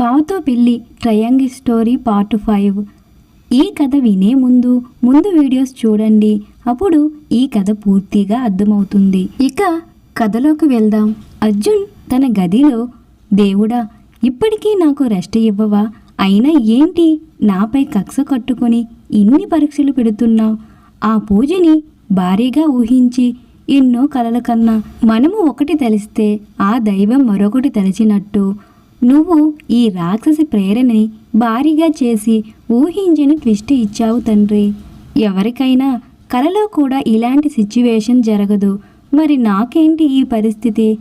పావుతో పిల్లి triangle story part five. ఈ కథ వినే ముందు ముందు వీడియోస్ చూడండి. అప్పుడు ఈ కథ పూర్తిగా అర్థమవుతుంది. ఇక కథలోకి వెళ్దాం. అర్జున్ తన గదిలో దేవుడా ఇప్పటికీ నాకు రెస్ట్ ఇవ్వవా? అయినా ఏంటి? నాపై కక్ష కట్టుకొని ఇన్ని పరీక్షలు పెడుతున్నావు? ఆ పూజని భారీగా ఊహించి ఎన్నో కలల కన్నా మనము ఒకటి తెలిస్తే ఆ దైవం మరొకటి తలిచినట్టు నువ్వు ఈ రాక్షసి ప్రేరణని భారీగా చేసి ఊహించని ట్విస్ట్ ఇచ్చావు తండ్రి. ఎవరికైనా కలలో కూడా ఇలాంటి సిచ్యువేషన్ జరగదు. మరి నాకేంటి ఈ పరిస్థితి?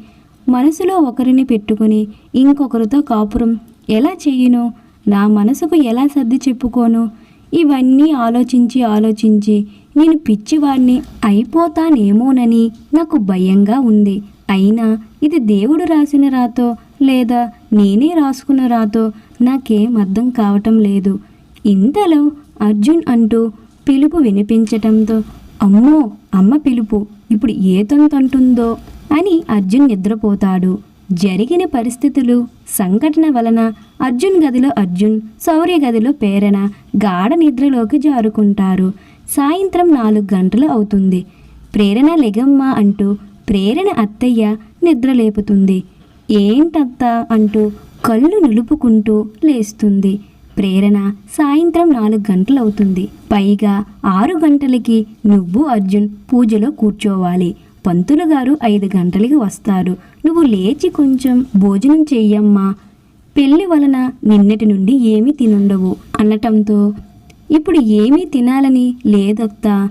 మనసులో ఒకరిని పెట్టుకుని ఇంకొకరితో కాపురం ఎలా చేయను? నా మనసుకు ఎలా సర్ది చెప్పుకోను? ఇవన్నీ ఆలోచించి ఆలోచించి నేను పిచ్చివాడిని అయిపోతానేమోనని నాకు భయంగా ఉంది. అయినా ఇది దేవుడు రాసిన రాతో లేదా నేనే రాసుకున్న రాతో నాకేం అర్థం కావటం లేదు. ఇంతలో అర్జున్ అంటూ పిలుపు వినిపించటంతో అమ్మో అమ్మ పిలుపు ఇప్పుడు ఏ తంతుంటుందో అని అర్జున్ నిద్రపోతాడు. జరిగిన పరిస్థితులు సంఘటన వలన అర్జున్ గదిలో అర్జున్ శౌర్య గదిలో ప్రేరణ గాఢ నిద్రలోకి జారుకుంటారు. సాయంత్రం నాలుగు గంటలు అవుతుంది. ప్రేరణ లెగమ్మ అంటూ ప్రేరణ అత్తయ్య నిద్రలేపుతుంది. ఏంటత్తా అంటూ కళ్ళు నిలుపుకుంటూ లేస్తుంది. ప్రేరణ సాయంత్రం నాలుగు గంటలవుతుంది. పైగా ఆరు గంటలకి నువ్వు అర్జున్ పూజలో కూర్చోవాలి. పంతులు గారు ఐదు గంటలకి వస్తారు. నువ్వు లేచి కొంచెం భోజనం చెయ్యమ్మా. పెళ్ళి వలన నిన్నటి నుండి ఏమీ తినుండవు అనటంతో ఇప్పుడు ఏమీ తినాలని లేదత్తా.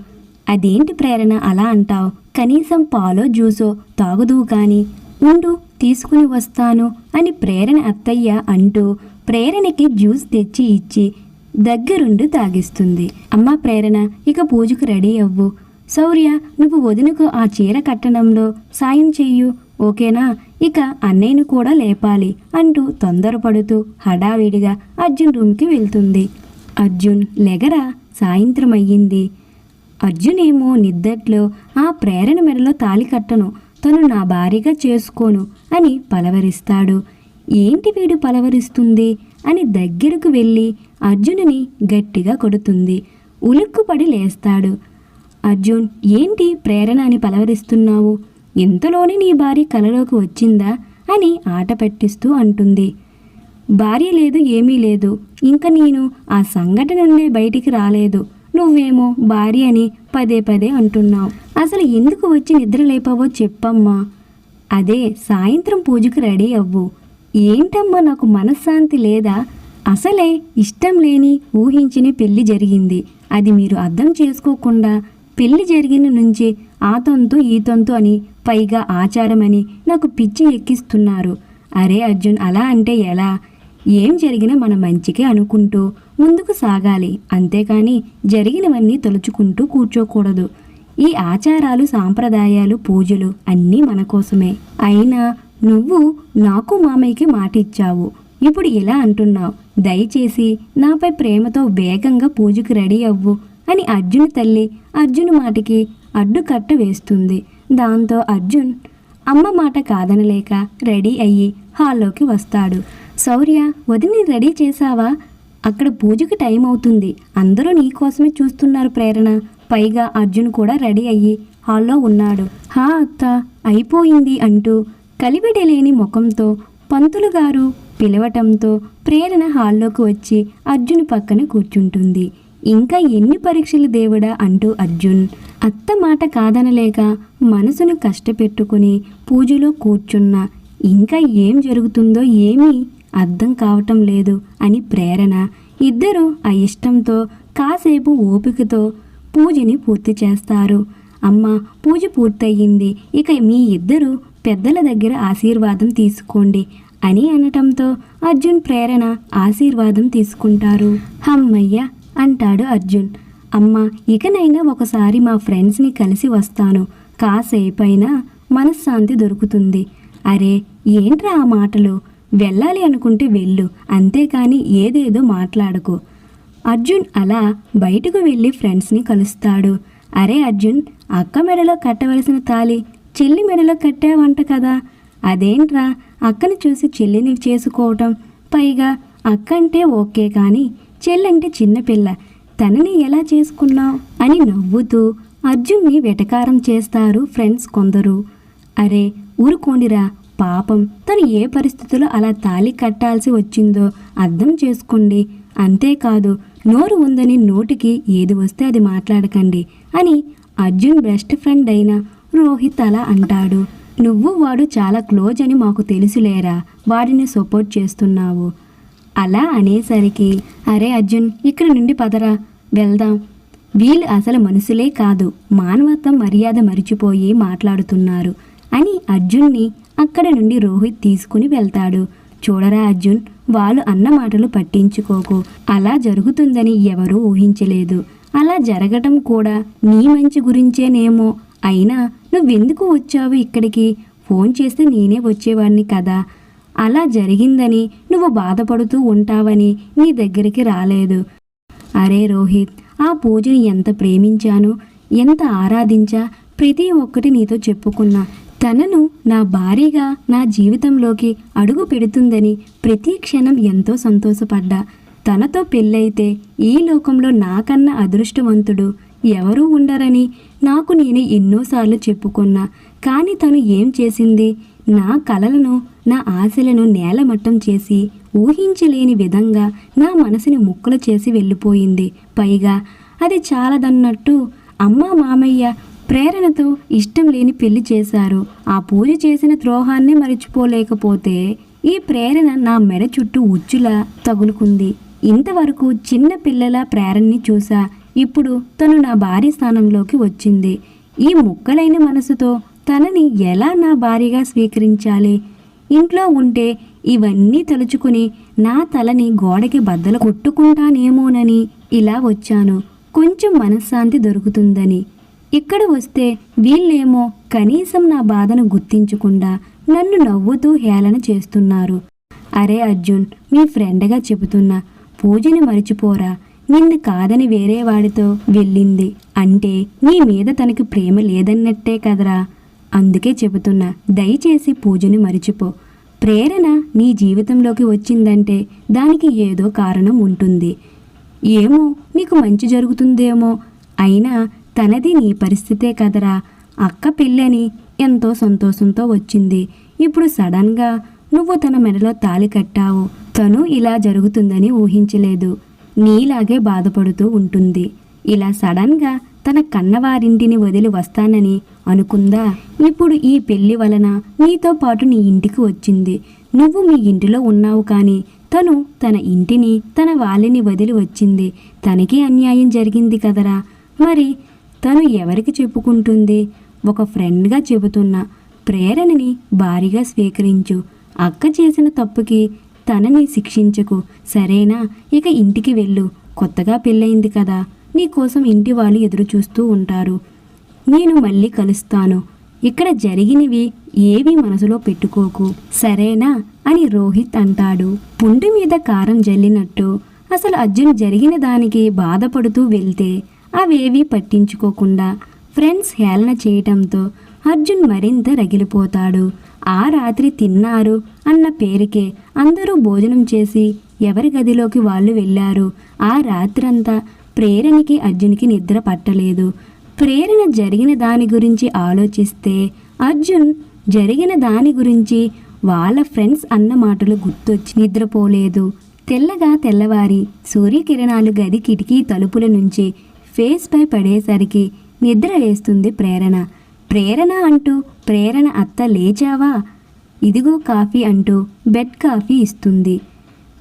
అదేంటి ప్రేరణ అలా అంటావు? కనీసం పాలో జ్యూసో తాగుదువు కానీ. ఉండు తీసుకుని వస్తాను అని ప్రేరణ అత్తయ్య అంటూ ప్రేరణకి జ్యూస్ తెచ్చి ఇచ్చి దగ్గరుండి తాగిస్తుంది. అమ్మ ప్రేరణ ఇక పూజకు రెడీ అవ్వు. శౌర్య నువ్వు వదినకు ఆ చీర కట్టడంలో సాయం చెయ్యు. ఓకేనా? ఇక అన్నయ్యను కూడా లేపాలి అంటూ తొందరపడుతూ హడావిడిగా అర్జున్ రూమ్కి వెళ్తుంది. అర్జున్ లెగరా? సాయంత్రం అయ్యింది అర్జున్ ఏమో నిద్దట్లో ఆ ప్రేరణ మెడలో తాలి కట్టను. తను నా భార్యగా చేసుకోను అని పలవరిస్తాడు. ఏంటి వీడు పలవరిస్తుంది? అని దగ్గరకు వెళ్ళి అర్జునుని గట్టిగా కొడుతుంది. ఉలుక్కుపడి లేస్తాడు. అర్జున్ ఏంటి ప్రేరణ అని పలవరిస్తున్నావు? ఇంతలోనే నీ భార్య కలలోకి వచ్చిందా? అని ఆట పెట్టిస్తూ అంటుంది. భార్య లేదు ఏమీ లేదు. ఇంకా నేను ఆ సంఘటన నుండే బయటికి రాలేదు. నువ్వేమో భార్య అని పదే పదే అంటున్నావు. అసలు ఎందుకు వచ్చి నిద్ర లేపావో చెప్పమ్మా. అదే సాయంత్రం పూజకు రెడీ అవ్వు. ఏంటమ్మా నాకు మనశ్శాంతి లేదా? అసలే ఇష్టం లేని ఊహించిన పెళ్ళి జరిగింది. అది మీరు అర్థం చేసుకోకుండా పెళ్ళి జరిగిన నుంచి ఆ తంతు ఈ తంతు అని పైగా ఆచారమని నాకు పిచ్చి ఎక్కిస్తున్నారు. అరే అర్జున్ అలా అంటే ఎలా? ఏం జరిగినా మన మంచికే అనుకుంటూ ముందుకు సాగాలి. అంతేకాని జరిగినవన్నీ తలుచుకుంటూ కూర్చోకూడదు. ఈ ఆచారాలు సాంప్రదాయాలు పూజలు అన్నీ మన కోసమే. అయినా నువ్వు నాకు మామయ్యకి మాట ఇచ్చావు ఇప్పుడు ఇలా అంటున్నావు. దయచేసి నాపై ప్రేమతో వేగంగా పూజకు రెడీ అవ్వు అని అర్జున్ తల్లి అర్జున్ మాటకి అడ్డుకట్ట వేస్తుంది. దాంతో అర్జున్ అమ్మ మాట కాదనలేక రెడీ అయ్యి హాల్లోకి వస్తాడు. శౌర్య వదిని రెడీ చేశావా? అక్కడ పూజకి టైం అవుతుంది. అందరూ నీకోసమే చూస్తున్నారు ప్రేరణ. పైగా అర్జున్ కూడా రెడీ అయ్యి హాల్లో ఉన్నాడు. హా అత్త అయిపోయింది అంటూ కలిబిడలేని ముఖంతో పంతులు గారు పిలవటంతో ప్రేరణ హాల్లోకి వచ్చి అర్జున్ పక్కన కూర్చుంటుంది. ఇంకా ఎన్ని పరీక్షలు దేవుడా అంటూ అర్జున్. అత్త మాట కాదనలేక మనసును కష్టపెట్టుకుని పూజలో కూర్చున్న. ఇంకా ఏం జరుగుతుందో ఏమీ అర్థం కావటం లేదు అని ప్రేరణ ఇద్దరూ ఆ ఇష్టంతో కాసేపు ఓపికతో పూజని పూర్తి చేస్తారు. అమ్మ పూజ పూర్తయింది. ఇక మీ ఇద్దరు పెద్దల దగ్గర ఆశీర్వాదం తీసుకోండి అని అనటంతో అర్జున్ ప్రేరణ ఆశీర్వాదం తీసుకుంటారు. హమ్మయ్య అంటాడు అర్జున్. అమ్మ ఇకనైనా ఒకసారి మా ఫ్రెండ్స్ని కలిసి వస్తాను. కాసేపైనా మనశ్శాంతి దొరుకుతుంది. అరే ఏంట్రా ఆ మాటలు? వెళ్ళాలి అనుకుంటే వెళ్ళు. అంతేకాని ఏదేదో మాట్లాడకు. అర్జున్ అలా బయటకు వెళ్ళి ఫ్రెండ్స్ని కలుస్తాడు. అరే అర్జున్ అక్క మెడలో కట్టవలసిన తాలి చెల్లి మెడలో కట్టావంట కదా. అదేంట్రా? అక్కని చూసి చెల్లిని చేసుకోవటం. పైగా అక్క అంటే ఓకే కానీ చెల్లంటే చిన్నపిల్ల తనని ఎలా చేసుకున్నావు? అని నవ్వుతూ అర్జున్ని వెటకారం చేస్తారు ఫ్రెండ్స్ కొందరు. అరే ఊరుకోండిరా. పాపం తను ఏ పరిస్థితిలో అలా తాళి కట్టాల్సి వచ్చిందో అర్థం చేసుకోండి. అంతేకాదు నోరు ఉందని నోటికి ఏది వస్తే అది మాట్లాడకండి అని అర్జున్ బెస్ట్ ఫ్రెండ్ అయిన రోహిత్ అలా అంటాడు. నువ్వు వాడు చాలా క్లోజ్ అని మాకు తెలుసులేరా? వాడిని సపోర్ట్ చేస్తున్నావు. అలా అనేసరికి అరే అర్జున్ ఇక్కడ నుండి పదరా వెళ్దాం. వీళ్ళు అసలు మనుషులే కాదు మానవత్వం మర్యాద మరిచిపోయి మాట్లాడుతున్నారు అని అర్జున్ని అక్కడ నుండి రోహిత్ తీసుకుని వెళ్తాడు. చూడరా అర్జున్ వాళ్ళు అన్న మాటలు పట్టించుకోకు. అలా జరుగుతుందని ఎవరూ ఊహించలేదు. అలా జరగటం కూడా నీ మంచి గురించేనేమో. అయినా నువ్వెందుకు వచ్చావు ఇక్కడికి? ఫోన్ చేస్తే నేనే వచ్చేవాడిని కదా. అలా జరిగిందని నువ్వు బాధపడుతూ ఉంటావని నీ దగ్గరికి రాలేదు. అరే రోహిత్ ఆ పూజని ఎంత ప్రేమించాను? ఎంత ఆరాధించా? ప్రతి ఒక్కటి నీతో చెప్పుకున్నా. తనను నా భార్యగా నా జీవితంలోకి అడుగు పెడుతుందని ప్రతి క్షణం ఎంతో సంతోషపడ్డా. తనతో పెళ్ళైతే ఈ లోకంలో నాకన్నా అదృష్టవంతుడు ఎవరూ ఉండరని నాకు నేను ఎన్నోసార్లు చెప్పుకున్నా. కానీ తను ఏం చేసింది? నా కలలను నా ఆశలను నేలమట్టం చేసి ఊహించలేని విధంగా నా మనసుని ముక్కలు చేసి వెళ్ళిపోయింది. పైగా అది చాలదన్నట్టు అమ్మ మామయ్య ప్రేరణతో ఇష్టం లేని పెళ్ళి చేశారు. ఆ పూజ చేసిన ద్రోహాన్ని మరిచిపోలేకపోతే ఈ ప్రేరణ నా మెడ చుట్టూ ఉచ్చులా తగులుకుంది. ఇంతవరకు చిన్న పిల్లల ప్రేరణని చూసా ఇప్పుడు తను నా భార్య స్థానంలోకి వచ్చింది. ఈ ముక్కలైన మనసుతో తనని ఎలా నా భార్యగా స్వీకరించాలి? ఇంట్లో ఉంటే ఇవన్నీ తలుచుకుని నా తలని గోడకి బద్దలు కొట్టుకుంటానేమోనని ఇలా వచ్చాను. కొంచెం మనశ్శాంతి దొరుకుతుందని. ఇక్కడ వస్తే వీళ్ళేమో కనీసం నా బాధను గుర్తించకుండా నన్ను నవ్వుతూ హేళన చేస్తున్నారు. అరే అర్జున్ మీ ఫ్రెండ్గా చెబుతున్నా పూజని మరిచిపోరా. నిన్ను కాదని వేరే వాడితో వెళ్ళింది. అంటే నీ మీద తనకి ప్రేమ లేదన్నట్టే కదరా. అందుకే చెబుతున్నా దయచేసి పూజని మరిచిపో. ప్రేరణ నీ జీవితంలోకి వచ్చిందంటే దానికి ఏదో కారణం ఉంటుంది. ఏమో నీకు మంచి జరుగుతుందేమో. అయినా తనది నీ పరిస్థితే కదరా. అక్క పెళ్ళని ఎంతో సంతోషంతో వచ్చింది. ఇప్పుడు సడన్గా నువ్వు తన మెడలో తాళి కట్టావు. తను ఇలా జరుగుతుందని ఊహించలేదు. నీలాగే బాధపడుతూ ఉంటుంది. ఇలా సడన్గా తన కన్నవారింటిని వదిలి వస్తానని అనుకుందా? ఇప్పుడు ఈ పెళ్ళి వలన నీతో పాటు నీ ఇంటికి వచ్చింది. నువ్వు మీ ఇంటిలో ఉన్నావు కానీ తను తన ఇంటిని తన వాళ్ళని వదిలి వచ్చింది. తనకి అన్యాయం జరిగింది కదరా. మరి తను ఎవరికి చెప్పుకుంటుంది? ఒక ఫ్రెండ్గా చెబుతున్న ప్రేరణని భారీగా స్వీకరించు. అక్క చేసిన తప్పుకి తనని శిక్షించకు. సరేనా? ఇక ఇంటికి వెళ్ళు. కొత్తగా పెళ్ళయింది కదా. నీకోసం ఇంటి వాళ్ళు ఎదురు చూస్తూ ఉంటారు. నేను మళ్ళీ కలుస్తాను. ఇక్కడ జరిగినవి ఏవి మనసులో పెట్టుకోకు. సరేనా? అని రోహిత్ అంటాడు. పుండు మీద కారం జల్లినట్టు. అసలు అర్జున్ జరిగిన దానికి బాధపడుతూ వెళ్తే అవేవీ పట్టించుకోకుండా ఫ్రెండ్స్ హేళన చేయటంతో అర్జున్ మరింత రగిలిపోతాడు. ఆ రాత్రి తిన్నారు అన్న పేరుకే అందరూ భోజనం చేసి ఎవరి గదిలోకి వాళ్ళు వెళ్ళారు. ఆ రాత్రంతా ప్రేరణకి అర్జున్కి నిద్ర పట్టలేదు. ప్రేరణ జరిగిన దాని గురించి ఆలోచిస్తే అర్జున్ జరిగిన దాని గురించి వాళ్ళ ఫ్రెండ్స్ అన్న మాటలు గుర్తొచ్చి నిద్రపోలేదు. తెల్లగా తెల్లవారి సూర్యకిరణాలు గది కిటికీ తలుపుల నుంచి ఫేస్పై పడేసరికి నిద్ర లేస్తుంది ప్రేరణ. ప్రేరణ అంటూ ప్రేరణ అత్త లేచావా? ఇదిగో కాఫీ అంటూ బెడ్ కాఫీ ఇస్తుంది.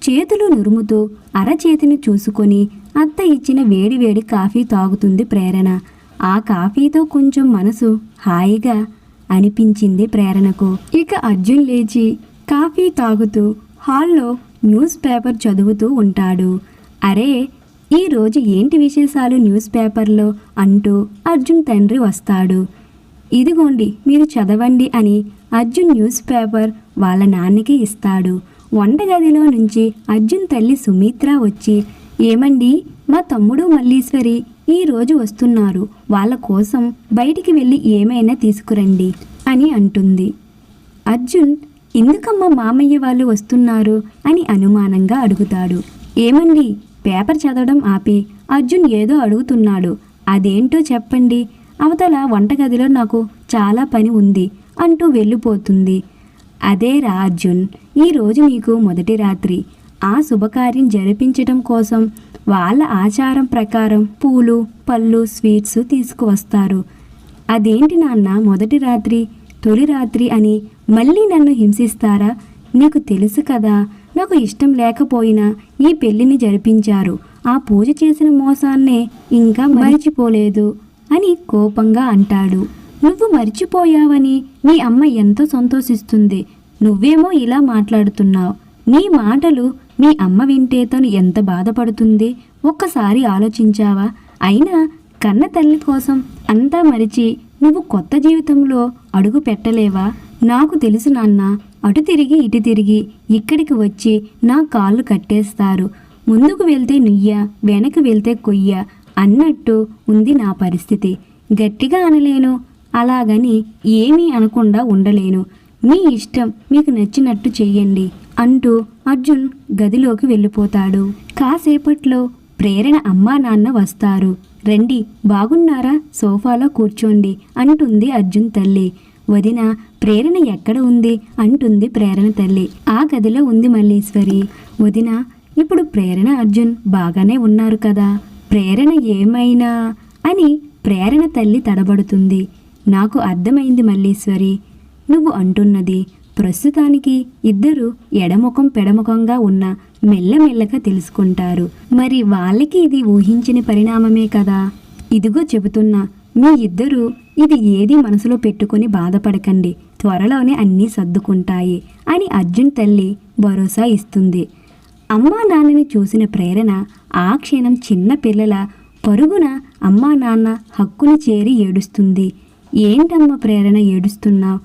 చేతులు నురుముతూ అరచేతిని చూసుకొని అత్త ఇచ్చిన వేడివేడి కాఫీ తాగుతుంది ప్రేరణ. ఆ కాఫీతో కొంచెం మనసు హాయిగా అనిపించింది ప్రేరణకు. ఇక అర్జున్ లేచి కాఫీ తాగుతూ హాల్లో న్యూస్ పేపర్ చదువుతూ ఉంటాడు. అరే ఈరోజు ఏంటి విశేషాలు న్యూస్ పేపర్లో? అంటూ అర్జున్ తండ్రి వస్తాడు. ఇదిగోండి మీరు చదవండి అని అర్జున్ న్యూస్ పేపర్ వాళ్ళ నాన్నకి ఇస్తాడు. వంటగదిలో నుంచి అర్జున్ తల్లి సుమిత్ర వచ్చి ఏమండి మా తమ్ముడు మల్లీశ్వరి ఈ రోజు వస్తున్నారు. వాళ్ళ కోసం బయటికి వెళ్ళి ఏమైనా తీసుకురండి అని అంటుంది. అర్జున్ ఎందుకమ్మా మామయ్య వాళ్ళు వస్తున్నారు? అని అనుమానంగా అడుగుతాడు. ఏమండి పేపర్ చదవడం ఆపి అర్జున్ ఏదో అడుగుతున్నాడు. అదేంటో చెప్పండి. అవతల వంటగదిలో నాకు చాలా పని ఉంది అంటూ వెళ్ళిపోతుంది. అదేరా అర్జున్ ఈరోజు నీకు మొదటి రాత్రి. ఆ శుభకార్యం జరిపించటం కోసం వాళ్ళ ఆచారం ప్రకారం పూలు పళ్ళు స్వీట్స్ తీసుకువస్తారు. అదేంటి నాన్న మొదటి రాత్రి తొలి రాత్రి అని మళ్ళీ నన్ను హింసిస్తారా? నీకు తెలుసు కదా. నాకు ఇష్టం లేకపోయినా ఈ పెళ్ళిని జరిపించారు. ఆ పూజ చేసిన మోసాన్నే ఇంకా మరిచిపోలేదు అని కోపంగా అంటాడు. నువ్వు మర్చిపోయావని మీ అమ్మ ఎంతో సంతోషిస్తుంది. నువ్వేమో ఇలా మాట్లాడుతున్నావు. నీ మాటలు మీ అమ్మ వింటే తను ఎంత బాధపడుతుంది? ఒక్కసారి ఆలోచించావా? అయినా కన్న తల్లి కోసం అంతా మరిచి నువ్వు కొత్త జీవితంలో అడుగు పెట్టలేవా? నాకు తెలుసు నాన్న అటు తిరిగి ఇటు తిరిగి ఇక్కడికి వచ్చి నా కాళ్ళు కట్టేస్తారు. ముందుకు వెళ్తే నుయ్య వెనక్కి వెళ్తే కొయ్య అన్నట్టు ఉంది నా పరిస్థితి. గట్టిగా అనలేను. అలాగని ఏమీ అనకుండా ఉండలేను. మీ ఇష్టం మీకు నచ్చినట్టు చెయ్యండి అంటూ అర్జున్ గదిలోకి వెళ్ళిపోతాడు. కాసేపట్లో ప్రేరణ అమ్మా నాన్న వస్తారు. రండి బాగున్నారా? సోఫాలో కూర్చోండి అంటుంది అర్జున్ తల్లి. వదిన ప్రేరణ ఎక్కడ ఉంది? అంటుంది ప్రేరణ తల్లి. ఆ గదిలో ఉంది మల్లీశ్వరి. వదిన ఇప్పుడు ప్రేరణ అర్జున్ బాగానే ఉన్నారు కదా. ప్రేరణ ఏమైనా? అని ప్రేరణ తల్లి తడబడుతుంది. నాకు అర్థమైంది మల్లీశ్వరి. నువ్వు అంటున్నది ప్రస్తుతానికి ఇద్దరు ఎడముఖం పెడముఖంగా ఉన్న మెల్లమెల్లగా తెలుసుకుంటారు. మరి వాళ్ళకి ఇది ఊహించిన పరిణామమే కదా. ఇదిగో చెబుతున్నా మీ ఇద్దరు ఇది ఏది మనసులో పెట్టుకుని బాధపడకండి. త్వరలోనే అన్నీ సర్దుకుంటాయి అని అర్జున్ తల్లి భరోసా ఇస్తుంది. అమ్మా నాన్నని చూసిన ప్రేరణ ఆ క్షణం చిన్న పిల్లల పరుగున అమ్మా నాన్న హక్కును చేరి ఏడుస్తుంది. ఏంటమ్మా ప్రేరణ ఏడుస్తున్నావు?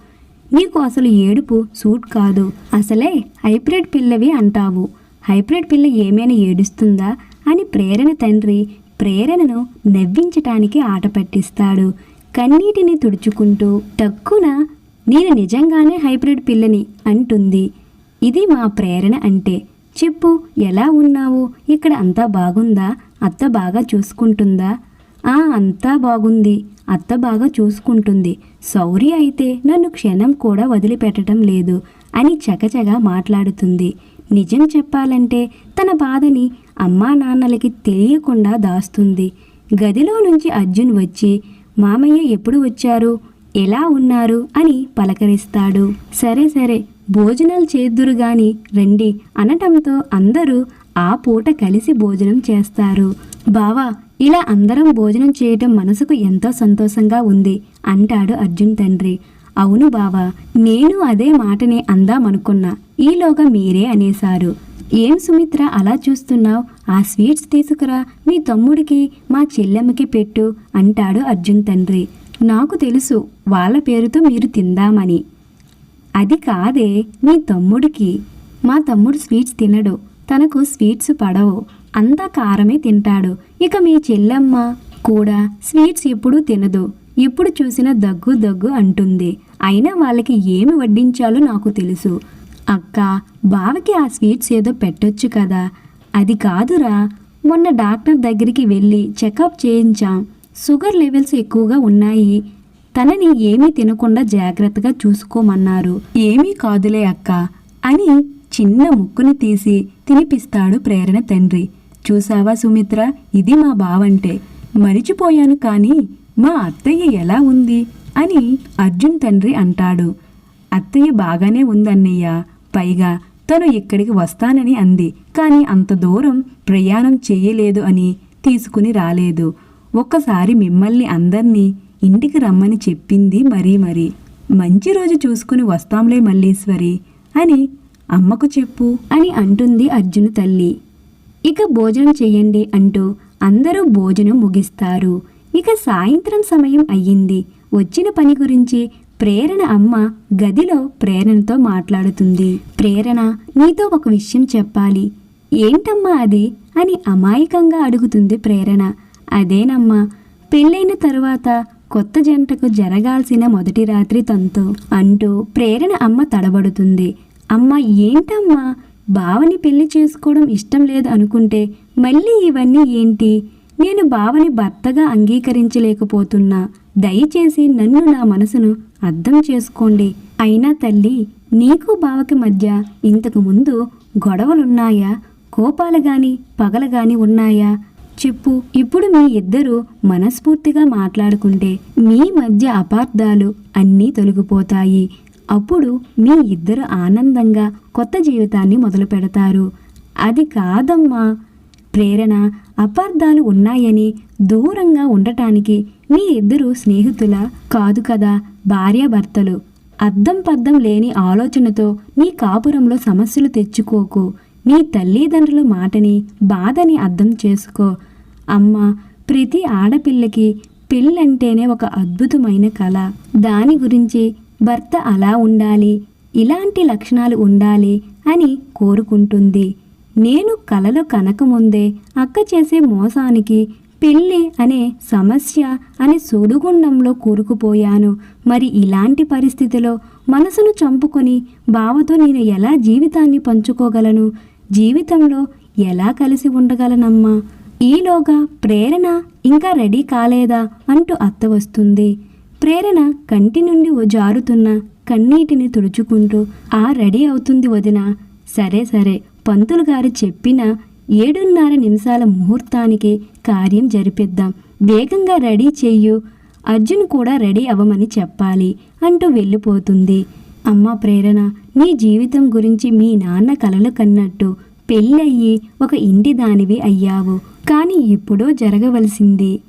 నీకు అసలు ఏడుపు సూట్ కాదు. అసలే హైబ్రిడ్ పిల్లవి అంటావు. హైబ్రిడ్ పిల్ల ఏమైనా ఏడుస్తుందా? అని ప్రేరణ తండ్రి ప్రేరణను నవ్వించటానికి ఆట పట్టిస్తాడు. కన్నీటిని తుడుచుకుంటూ టక్కున నేను నిజంగానే హైబ్రిడ్ పిల్లని అంటుంది. ఇది మా ప్రేరణ అంటే. చెప్పు ఎలా ఉన్నావు? ఇక్కడ అంతా బాగుందా? అత్త బాగా చూసుకుంటుందా? ఆ అంతా బాగుంది. అత్త బాగా చూసుకుంటుంది. సౌరి అయితే నన్ను క్షణం కూడా వదిలిపెట్టడం లేదు అని చకచగా మాట్లాడుతుంది. నిజం చెప్పాలంటే తన బాధని అమ్మా నాన్నలకి తెలియకుండా దాస్తుంది. గదిలో నుంచి అర్జున్ వచ్చి మామయ్య ఎప్పుడు వచ్చారు? ఎలా ఉన్నారు? అని పలకరిస్తాడు. సరే సరే భోజనాలు చేద్దురు గాని రండి అనటంతో అందరూ ఆ పూట కలిసి భోజనం చేస్తారు. బావా ఇలా అందరం భోజనం చేయటం మనసుకు ఎంతో సంతోషంగా ఉంది అంటాడు అర్జున్ తండ్రి. అవును బావా నేను అదే మాటని అందామనుకున్నా. ఈలోగా మీరే అనేశారు. ఏం సుమిత్ర అలా చూస్తున్నావు? ఆ స్వీట్స్ తీసుకురా మీ తమ్ముడికి మా చెల్లెమ్మకి పెట్టు అంటాడు అర్జున్ తండ్రి. నాకు తెలుసు వాళ్ళ పేరుతో మీరు తిందామని. అది కాదే మీ తమ్ముడికి. మా తమ్ముడు స్వీట్స్ తినడు తనకు స్వీట్స్ పడవు. అంతా కారమే తింటాడు. ఇక మీ చెల్లెమ్మ కూడా స్వీట్స్ ఎప్పుడూ తినదు. ఎప్పుడు చూసినా దగ్గు దగ్గు అంటుంది. అయినా వాళ్ళకి ఏమి వడ్డించాలో నాకు తెలుసు. అక్క బావకి ఆ స్వీట్స్ ఏదో పెట్టొచ్చు కదా. అది కాదురా. మొన్న డాక్టర్ దగ్గరికి వెళ్ళి చెకప్ చేయించాం. షుగర్ లెవెల్స్ ఎక్కువగా ఉన్నాయి. తనని ఏమీ తినకుండా జాగ్రత్తగా చూసుకోమన్నారు. ఏమీ కాదులే అక్క అని చిన్న ముక్కుని తీసి తినిపిస్తాడు ప్రేరణ తండ్రి. చూసావా సుమిత్ర? ఇది మా బావంటే. మరిచిపోయాను కానీ మా అత్తయ్య ఎలా ఉంది? అని అర్జున్ తండ్రి అంటాడు. అత్తయ్య బాగానే ఉందన్నయ్య. పైగా తను ఇక్కడికి వస్తానని అంది. కానీ అంత దూరం ప్రయాణం చేయలేదు అని తీసుకుని రాలేదు. ఒక్కసారి మిమ్మల్ని అందర్నీ ఇంటికి రమ్మని చెప్పింది మరీ మరీ. మంచి రోజు చూసుకుని వస్తాంలే మల్లీశ్వరి అని అమ్మకు చెప్పు అని అంటుంది అర్జును తల్లి. ఇక భోజనం చెయ్యండి అంటూ అందరూ భోజనం ముగిస్తారు. ఇక సాయంత్రం సమయం అయ్యింది. వచ్చిన పని గురించి ప్రేరణ అమ్మ గదిలో ప్రేరణతో మాట్లాడుతుంది. ప్రేరణ నీతో ఒక విషయం చెప్పాలి. ఏంటమ్మా అది? అని అమాయకంగా అడుగుతుంది ప్రేరణ. అదేనమ్మా పెళ్ళైన తరువాత కొత్త జంటకు జరగాల్సిన మొదటి రాత్రి తంతు అంటూ ప్రేరణ అమ్మ తడబడుతుంది. అమ్మ ఏంటమ్మా? బావని పెళ్ళి చేసుకోవడం ఇష్టం లేదు అనుకుంటే మళ్ళీ ఇవన్నీ ఏంటి? నేను బావని భర్తగా అంగీకరించలేకపోతున్నా. దయచేసి నన్ను నా మనసును అర్థం చేసుకోండి. అయినా తల్లి నీకు బావకి మధ్య ఇంతకు ముందు గొడవలున్నాయా? కోపాలు గాని పగలు గాని ఉన్నాయా? చెప్పు. ఇప్పుడు మీ ఇద్దరు మనస్ఫూర్తిగా మాట్లాడుకుంటే మీ మధ్య అపార్థాలు అన్నీ తొలగిపోతాయి. అప్పుడు మీ ఇద్దరు ఆనందంగా కొత్త జీవితాన్ని మొదలు పెడతారు అది కాదమ్మా. ప్రేరణ అపార్థాలు ఉన్నాయని దూరంగా ఉండటానికి మీ ఇద్దరు స్నేహితుల కాదు కదా భార్యాభర్తలు. అద్దం పద్దం లేని ఆలోచనతో నీ కాపురంలో సమస్యలు తెచ్చుకోకు. నీ తల్లిదండ్రుల మాటని బాధని అర్థం చేసుకో. అమ్మ ప్రతి ఆడపిల్లకి పెళ్ళంటేనే ఒక అద్భుతమైన కళ. దాని గురించి భర్త అలా ఉండాలి ఇలాంటి లక్షణాలు ఉండాలి అని కోరుకుంటుంది. నేను కలలు కనకముందే అక్క చేసే మోసానికి పెళ్ళి అనే సమస్య అనే సోడుగుండంలో కూరుకుపోయాను. మరి ఇలాంటి పరిస్థితిలో మనసును చంపుకొని బావతో నేను ఎలా జీవితాన్ని పంచుకోగలను? జీవితంలో ఎలా కలిసి ఉండగలనమ్మా? ఈలోగా ప్రేరణ ఇంకా రెడీ కాలేదా అంటూ అత్త వస్తుంది. ప్రేరణ కంటి నుండి జారుతున్న కన్నీటిని తుడుచుకుంటూ ఆ రెడీ అవుతుంది వదిన. సరే సరే పంతులు గారు చెప్పిన ఏడున్నర నిమిషాల ముహూర్తానికి కార్యం జరిపిద్దాం. వేగంగా రెడీ చెయ్యు. అర్జున్ కూడా రెడీ అవ్వమని చెప్పాలి అంటూ వెళ్ళిపోతుంది. అమ్మ ప్రేరణ నీ జీవితం గురించి మీ నాన్న కలలు కన్నట్టు పెళ్ళయ్యి ఒక ఇంటి దానివి అయ్యావు. కానీ ఎప్పుడో జరగవలసింది.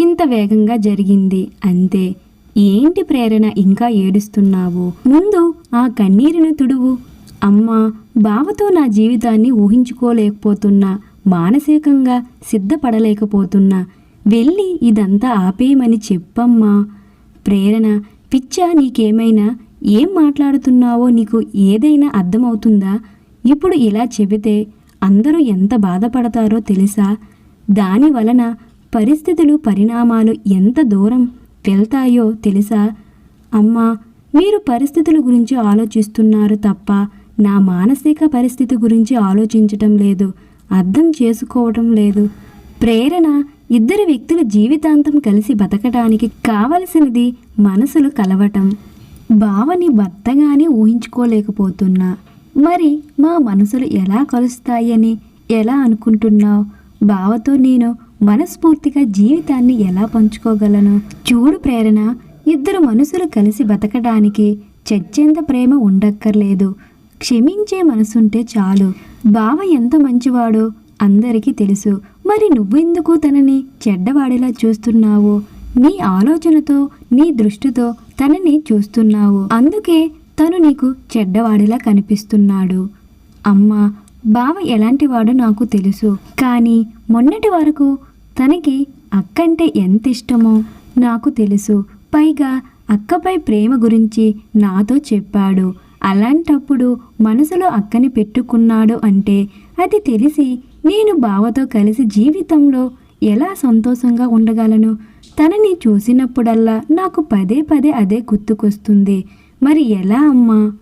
ఇంత వేగంగా జరిగింది అంతే. ఏంటి ప్రేరణ ఇంకా ఏడుస్తున్నావు? ముందు ఆ కన్నీరుని తుడువు. అమ్మా బావతో నా జీవితాన్ని ఊహించుకోలేకపోతున్నా మానసికంగా సిద్ధపడలేకపోతున్నా. వెళ్ళి ఇదంతా ఆపేయమని చెప్పమ్మా. ప్రేరణ పిచ్చా నీకేమైనా ఏం మాట్లాడుతున్నావో నీకు ఏదైనా అర్థమవుతుందా? ఇప్పుడు ఇలా చెబితే అందరూ ఎంత బాధపడతారో తెలుసా? దాని వలన పరిస్థితులు పరిణామాలు ఎంత దూరం వెళ్తాయో తెలుసా? అమ్మా మీరు పరిస్థితుల గురించి ఆలోచిస్తున్నారు తప్ప నా మానసిక పరిస్థితి గురించి ఆలోచించటం లేదు అర్థం చేసుకోవటం లేదు. ప్రేరణ ఇద్దరు వ్యక్తుల జీవితాంతం కలిసి బతకటానికి కావలసినది మనసులు కలవటం. భావని భర్తగానే ఊహించుకోలేకపోతున్నా. మరి మా మనసులు ఎలా కలుస్తాయని ఎలా అనుకుంటున్నావు? బావతో నేను మనస్ఫూర్తిగా జీవితాన్ని ఎలా పంచుకోగలను? చూడు ప్రేరణ ఇద్దరు మనసులు కలిసి బతకడానికి చచ్చేంత ప్రేమ ఉండక్కర్లేదు. క్షమించే మనసుంటే చాలు. బావ ఎంత మంచివాడో అందరికీ తెలుసు. మరి నువ్వెందుకు తనని చెడ్డవాడిలా చూస్తున్నావు? నీ ఆలోచనతో నీ దృష్టితో తనని చూస్తున్నావు. అందుకే తను నీకు చెడ్డవాడిలా కనిపిస్తున్నాడు. అమ్మా బావ ఎలాంటివాడో నాకు తెలుసు. కానీ మొన్నటి వరకు తనకి అక్కంటే ఎంత ఇష్టమో నాకు తెలుసు. పైగా అక్కపై ప్రేమ గురించి నాతో చెప్పాడు. అలాంటప్పుడు మనసులో అక్కని పెట్టుకున్నాడు అంటే అది తెలిసి నేను బావతో కలిసి జీవితంలో ఎలా సంతోషంగా ఉండగలను? తనని చూసినప్పుడల్లా నాకు పదే పదే అదే గుర్తుకొస్తుంది. మరి ఎలా అమ్మా?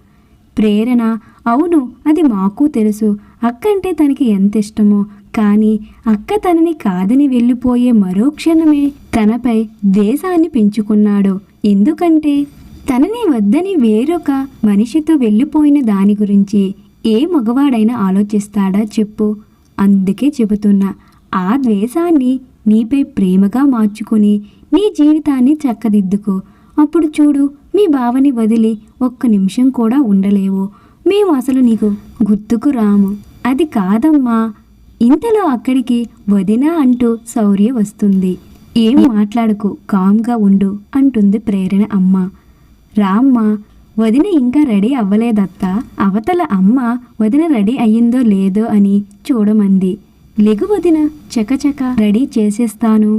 ప్రేరణ. అవును అది మాకు తెలుసు. అక్క అంటే తనకి ఎంత ఇష్టమో. కానీ అక్క తనని కాదని వెళ్ళిపోయే మరో క్షణమే తనపై ద్వేషాన్ని పెంచుకున్నాడు. ఎందుకంటే తనని వద్దని వేరొక మనిషితో వెళ్ళిపోయిన దాని గురించి ఏ మగవాడైనా ఆలోచిస్తాడా చెప్పు. అందుకే చెబుతున్నా ఆ ద్వేషాన్ని నీపై ప్రేమగా మార్చుకొని నీ జీవితాన్ని చక్కదిద్దుకో. అప్పుడు చూడు మీ బావని వదిలి ఒక్క నిమిషం కూడా ఉండలేవు. మేము అసలు నీకు గుర్తుకు రాము. అది కాదమ్మా ఇంతలో అక్కడికి వదినా అంటూ శౌర్య వస్తుంది. ఏం మాట్లాడకు కామ్గా ఉండు అంటుంది ప్రేరణ అమ్మ. రామ్మ వదిన ఇంకా రెడీ అవ్వలేదత్తా. అవతల అమ్మ వదిన రెడీ అయ్యిందో లేదో అని చూడమంది. లెగు వదిన చకచక రెడీ చేసేస్తాను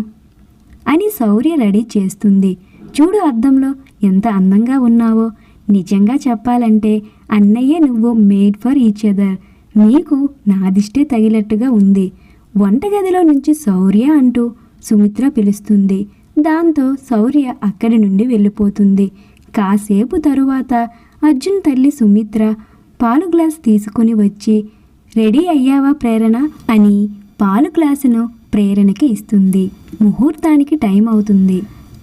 అని శౌర్య రెడీ చేస్తుంది. చూడు అద్దంలో ఎంత అందంగా ఉన్నావో. నిజంగా చెప్పాలంటే అన్నయ్య నువ్వు మేడ్ ఫర్ ఈచ్ అదర్. నీకు నాదిష్టే తగిలట్టుగా ఉంది వంటగదిలో నుంచి శౌర్య అంటూ సుమిత్ర పిలుస్తుంది. దాంతో శౌర్య అక్కడి నుండి వెళ్ళిపోతుంది. కాసేపు తరువాత అర్జున్ తల్లి సుమిత్ర పాలు గ్లాస్ తీసుకుని వచ్చి రెడీ అయ్యావా ప్రేరణ? అని పాలు గ్లాసును ప్రేరణకి ఇస్తుంది. ముహూర్తానికి టైం అవుతుంది.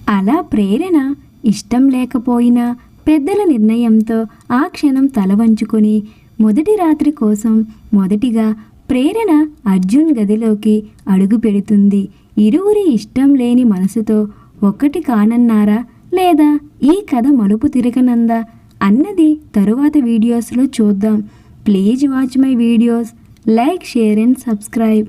అలా ప్రేరణ ఇష్టం లేకపోయినా పెద్దల నిర్ణయంతో ఆ క్షణం తల వంచుకొని మొదటి రాత్రి కోసం మొదటిగా ప్రేరణ అర్జున్ గదిలోకి అడుగు పెడుతుంది. ఇరువురి ఇష్టం లేని మనసుతో ఒక్కటి కానన్నారా? లేదా ఈ కథ మలుపు తిరగనందా అన్నది తరువాత వీడియోస్లో చూద్దాం. Please watch my videos. Like share and subscribe.